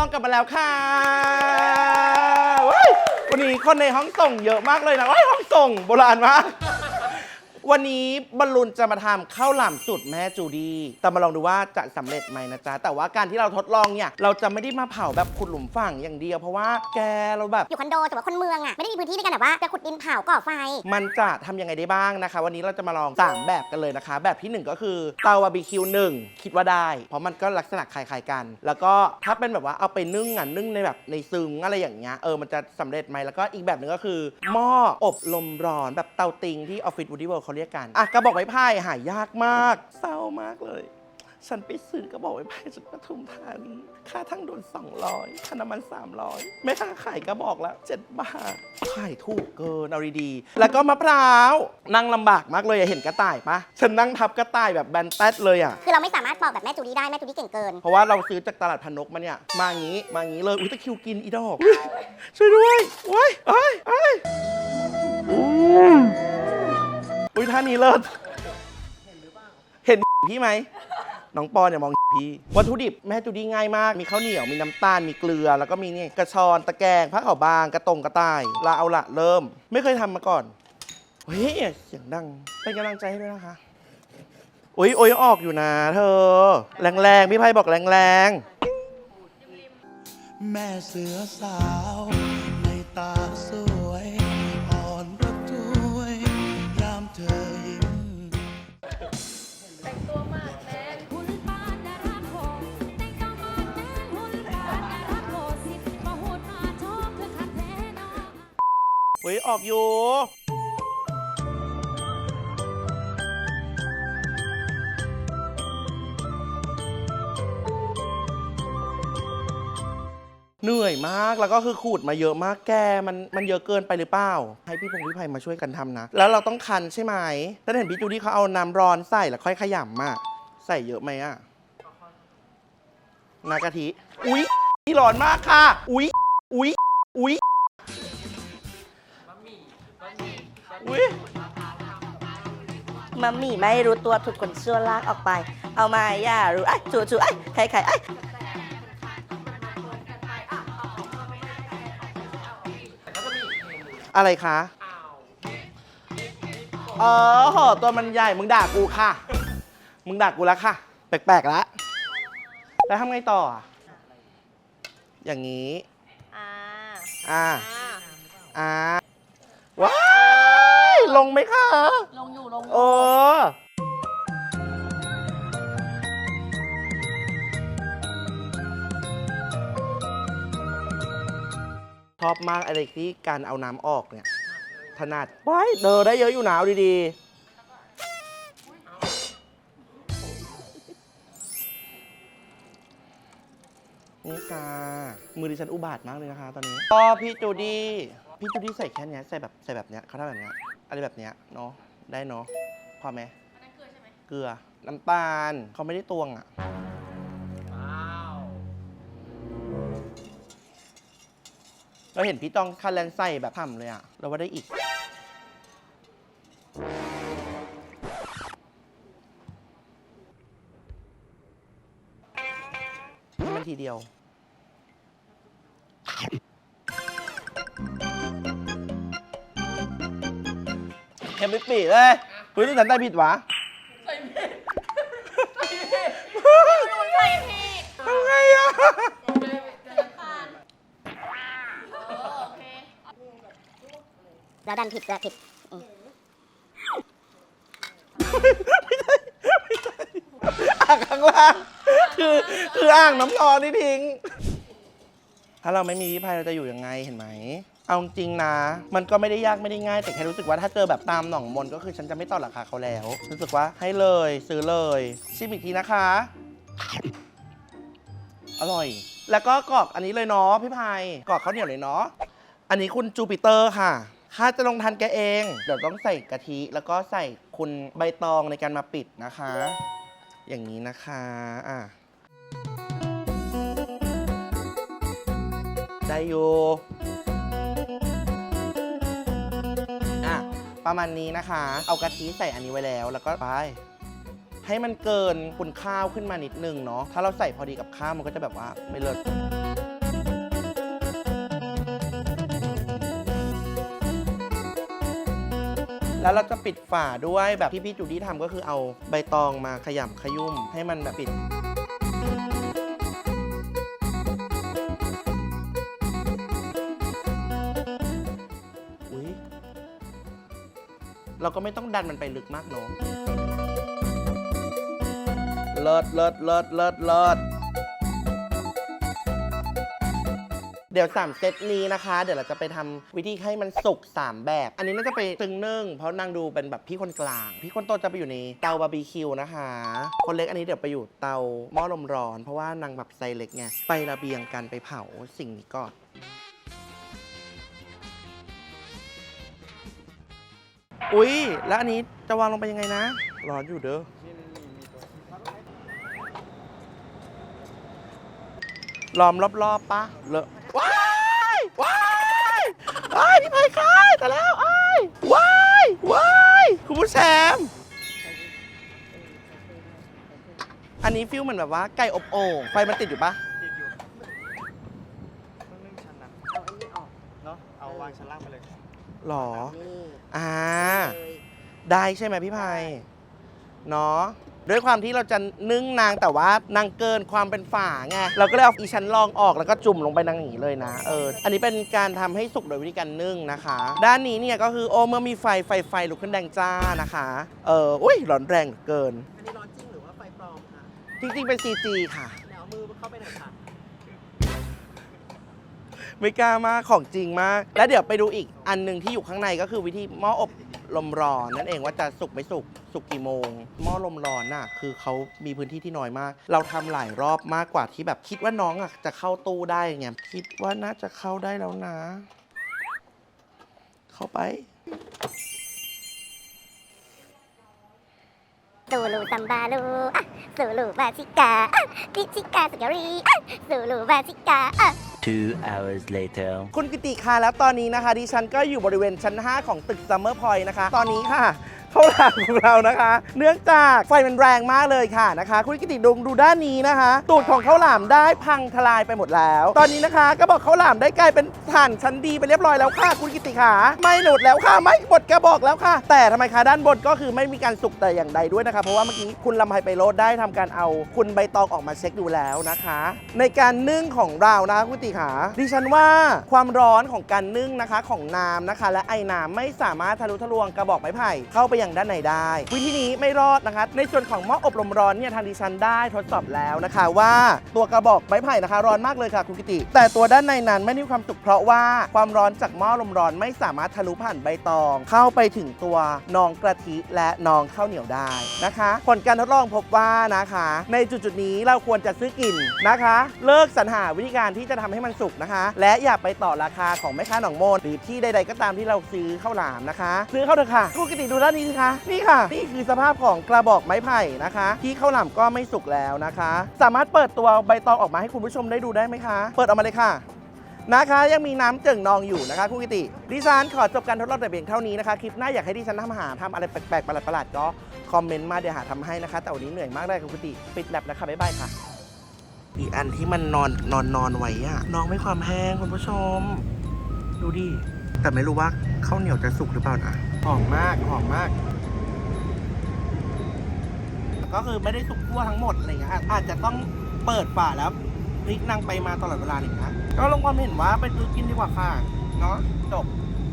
ลองกลับมาแล้วค่ะว้ยวันนี้คนในห้องส่งเยอะมากเลยนะว้ายห้องส่งโบราณมาก วันนี้บอลลูนจะมาทำข้าวหลามสูตรแม่จูดี้แต่มาลองดูว่าจะสำเร็จไหมนะจ๊ะ แต่ว่าการที่เราทดลองเนี่ย เราจะไม่ได้มาเผาแบบขุดหลุมฝังอย่างเดียว เพราะว่าแกเราแบบ อยู่คอนโดแต่ว่าคนเมืองอะ ไม่ได้มีพื้นที่ในการแบบว่าจะขุดดินเผาก่อไฟ มันจะทำยังไงได้บ้างนะคะ วันนี้เราจะมาลอง3แบบกันเลยนะคะ แบบทีหนึ่1ก็คือเตาบาร์บีคิวหนึ่งคิดว่าได้ เพราะมันก็ลักษณะคล้ายๆกัน แล้วก็ถ้าเป็นแบบว่าเอาไปนึ่งอะนึ่งในแบบในซึ้งอะไรอย่างเงี้ยเออมันจะสำเร็จไหมแล้วก็อีกแบบหนึ่งก็คือหม้ออบลมร้อนแบบเตาติงที่ออฟฟิศวูดี้เวิร์เขาเรียกกันอะกระบอกไม้ไผ่หายากมาก เศร้ามากเลย ฉันไปซื้อกระบอกไม้ไผ่จากปทุมธานีค่าทั้งโดน200ค่าน้ำมัน 300แม่ค้าขายกระบอกละ7บาทขายถูกเกินเอาดีๆแล้วก็มะพร้าว นั่งลำบากมากเลยอะเห็นกระต่ายปะฉันนั่งทับกระต่ายแบบแบนแต๊ดเลยอะ คือเราไม่สามารถปอกแบบแม่จูดี้ได้แม่จูดี้เก่งเกิน เพราะว่าเราซื้อจากตลาดพนกมาเนี่ย มางี้ มางี้เลย อุ้ยตะคริวกินอีดอกอุ๊ยช่วยด้วยโอ้ยเอ้ยเอ้ย อุ้ยท่านี้เลิศเห็นพี่ไหมน้องปอนเนี่ยมองพี่ วัตถุดิบแม่จูดี้ง่ายมาก มีข้าวเหนียว มีน้ำตาล มีเกลือ แล้วก็มีนี่กระชอนตะแกรงผ้าขาวบาง กระตงกระต่ายลาเอาละเริ่ม ไม่เคยทำมาก่อน เฮ้ยเสียงดัง เป็นกำลังใจให้ด้วยนะคะโอ้ยโอ้ยออกอยู่นะ เธอ แรงๆพี่ไพ่บอกแรงแม่เสือสาวในตาสู ย ออกอยู่ เหนื่อยมากแล้วก็คือขูดมาเยอะมากแกมันมันเยอะเกินไปหรือเปล่า ให้พี่พงษ์พี่ไพมาช่วยกันทำนะ แล้วเราต้องคันใช่ไหมถ้าเห็นพี่จูดี้เขาเอาน้ำร้อนใส่แล้วค่อยขยำอะใส่เยอะไหมอะนากะทิ อุ๊ยนี่ร้อนมากค่ะ อุ๊ย อุ๊ย อุ๊ย อุ๊ยมัมมี่ไม่รู้ตัวถูกคนชั่วลากออกไป เอามาอย่ารู้ไอ้ยจูจูไอ้ยใครใครไอ้ยอะไรคะเออโหตัวมันใหญ่ มึงด่ากูค่ะ มึงด่ากูแล้วค่ะ แปลกๆแล้วแล้วทำไงต่ออะอย่างนี้ อ่า อ่า อ่าอ่าว้าย ลงไหมคะ ลงอยู่ลงโอ้ชอบมากอะไรที่การเอาน้ำออกเนี่ย ถนัดว้ายเดอได้เยอะอยู่หนาวดีๆ นี่ค่ะ มือดิฉันอุบาทมากเลยนะคะตอนนี้ก็พี่จูดี้ พี่จูดี้ใส่แค่เนี้ยใส่แบบใส่แบบเนี้ยเขาทำแบบเนี้ยอะไรแบบเนี้ยเนาะได้เนาะพอไหมเกลือน้ำตาลเขาไม่ได้ตวงอะเราเห็นพี่ต้องคาแลนใส่แบบทำเลยอะเราว่าได้อีก ให้มันทีเดียว เค็มไปปีเลยคุยที่ฉันได้ผิดวะใส่ผิดใส่ผิดทำไงอะแล้วดันผิดแล้วผิดอ่างข้างล่างคือคืออ่างน้ำร้อนนี่ทิ้ง ถ้าเราไม่มีวิภัยเราจะอยู่ยังไงเห็นไหม เอาจริงนะ มันก็ไม่ได้ยากไม่ได้ง่าย แต่แค่รู้สึกว่าถ้าเจอแบบตามหนองมนก็คือฉันจะไม่ต่อราคาเขาแล้ว รู้สึกว่าให้เลยซื้อเลยชิมอีกทีนะคะ อร่อย แล้วก็กรอกอันนี้เลยเนาะพี่พายกรอกข้าวเหนียวเลยเนาะอันนี้คุณจูปิเตอร์ค่ะถ้าจะลงทันแกเอง เดี๋ยวต้องใส่กะทิแล้วก็ใส่คุณใบตองในการมาปิดนะคะ อย่างนี้นะคะอะได้อยู่ ประมาณนี้นะคะ เอากะทิใส่อันนี้ไว้แล้ว แล้วก็ไป ให้มันเกินขุนข้าวขึ้นมานิดนึงเนาะ ถ้าเราใส่พอดีกับข้าวมันก็จะแบบว่าไม่เลิศแล้วเราจะปิดฝาด้วยแบบที่พี่จูดี้ทำก็คือเอาใบตองมาขยำขยุ่มให้มันแบบปิด เราก็ไม่ต้องดันมันไปลึกมากเนาะเลิศเลิศเลิศเลิศเลิศเดี๋ยว 3 เซตนี้นะคะ เดี๋ยวเราจะไปทำวิธีให้มันสุก 3 แบบ อันนี้น่าจะไปตึงนึ่งเพราะนางดูเป็นแบบพี่คนกลาง พี่คนโตจะไปอยู่ในเตาบาร์บีคิวนะคะ คนเล็กอันนี้เดี๋ยวไปอยู่เตาหม้อลมร้อน เพราะว่านางแบบไซเล็กไงไประเบียงกันไปเผาสิ่งนี้ก่อน อุ๊ย แล้วอันนี้จะวางลงไปยังไงนะ ร้อนอยู่เด้อ ล้อมรอบๆปะเลอะว้ายว้ายว้ายพี่ไผ่คายแต่แล้วอ้ายว้ายว้ายคุณผู้ชมอันนี้ฟิลเหมือนแบบว่าไก่อบโอ่งไฟมันติดอยู่ปะติดอยู่ต้องนึ่งชั้นนะเอาอันนี้ออก เนาะเอาวางชั้นล่างไปเลย หรอ นี่อ่า เลยได้ใช่ไหมพี่ไพายเนาะด้วยความที่เราจะนึ่งนางแต่ว่านางเกินความเป็นฝาไงเราก็เลยเอาอีชั้นรองออกแล้วก็จุ่มลงไปนางอย่างนี้เลยนะเอออันนี้เป็นการทำให้สุกโดยวิธีการนึ่งนะคะ ด้านนี้เนี่ยก็คือโอเมื่อมีไฟไฟไฟลุกขึ้นแดงจ้านะคะเอออุ้ยร้อนแรงเหลือเกิน อันนี้ร้อนจริงหรือว่าไฟปลอมคะจริงๆเป็น CG ค่ะแล้วเอามือเข้าไปหน่อยค่ะ ไม่กล้ามากของจริงมาก แล้วเดี๋ยวไปดูอีกอันหนึ่งที่อยู่ข้างในก็คือวิธีหม้ออบลมร้อนนั่นเองว่าจะสุกไม่สุกสุกกี่โมง หม้อลมร้อนน่ะคือเขามีพื้นที่ที่น้อยมาก เราทำหลายรอบมากกว่าที่แบบคิดว่าน้องอะจะเข้าตู้ได้ไงคิดว่าน่าจะเข้าได้แล้วนะ เข้าไปสูลูซัมบาลูอะสูลูบาชิกาอะดิชิกาสุการีอะสูลูบาชิกาอะ Two hours later. คุณกิติค่ะแล้วตอนนี้นะคะดิฉันก็อยู่บริเวณชั้น 5 ของตึกซัมเมอร์พอยต์นะคะ ตอนนี้ค่ะ ข้าวหลามของเรานะคะ เนื่องจากไฟมันแรงมากเลยค่ะนะคะ คุณกิติดงดูด้านนี้นะคะ ตูดของข้าวหลามได้พังทลายไปหมดแล้ว ตอนนี้นะคะก็บอกข้าวหลามได้กลายเป็นถ่านชั้นดีไปเรียบร้อยแล้วค่ะ คุณกิติขาไม่หลุดแล้วค่ะไม่หมดกระบอกแล้วค่ะ แต่ทำไมคะด้านบนก็คือไม่มีการสุกแต่อย่างใดด้วยนะคะเพราะว่าเมื่อกี้คุณลำไพไปโรดได้ทำการเอาคุณใบตองออกมาเช็คดูแล้วนะคะ ในการนึ่งของเรานะคะคุณกิติขาดิฉันว่าความร้อนของการนึ่งนะคะของน้ำนะคะ และไอ้น้ำไม่สามารถทะลุทะลวงกระบอกไม้ไผ่เข้าไปยังด้านในได้ วิธีนี้ไม่รอดนะคะ ในส่วนของหม้ออบลมร้อนเนี่ยทางดิฉันได้ทดสอบแล้วนะคะ ว่าตัวกระบอกไม้ไผ่นะคะ ร้อนมากเลยค่ะคุณกิติ แต่ตัวด้านในนั้นไม่มีความสุกเพราะว่าความร้อนจากหม้อลมร้อนไม่สามารถทะลุผ่านใบตอง เข้าไปถึงตัวนองกะทิและนองข้าวเหนียวได้นะคะ ผลการทดลองพบว่านะคะ ในจุดๆนี้เราควรจะซื้อกินนะคะ เลิกสรรหาวิธีการที่จะทำให้มันสุกนะคะ และอย่าไปต่อราคาของแม่ค้าหนองโมนหรือที่ใด ๆ ก็ตามที่เราซื้อข้าวหลามนะคะ ซื้อเข้าเถอะค่ะคุณกิติดูด้านนี้สิคะ นี่ค่ะ นี่คือสภาพของกระบอกไม้ไผ่นะคะ ที่ข้าวหลามก็ไม่สุกแล้วนะคะ สามารถเปิดตัวใบตองออกมาให้คุณผู้ชมได้ดูได้ไหมคะ เปิดออกมาเลยค่ะนะคะ ยังมีน้ำเจิ่งนองอยู่นะคะคุณกิติดิฉันขอจบการทดลองแต่เพียงเท่านี้นะคะ คลิปหน้าอยากให้ดิฉันทำอาหารทำอะไรแปลกๆประหลาดๆก็คอมเมนต์มาเดี๋ยวหาทำให้นะคะ แต่วันนี้เหนื่อยมากเลยคุณกิติปิดแลบแล้วค่ะบ๊ายบายค่ะ อีกอันที่มันนอนนอนนอนไว้อะน้องไม่ความแห้งคุณผู้ชม ดูดิ แต่ไม่รู้ว่าข้าวเหนียวจะสุกหรือเปล่านะหอมมากหอมมาก ก็คือไม่ได้สุกทั่วทั้งหมดอะไรเงี้ยอาจจะต้องเปิดฝาแล้วพลิกนั่งไปมาตลอดเวลาหนึ่งนะก็ลงความเห็นว่าไปซื้อกินดีกว่าค่ะเนาะจบ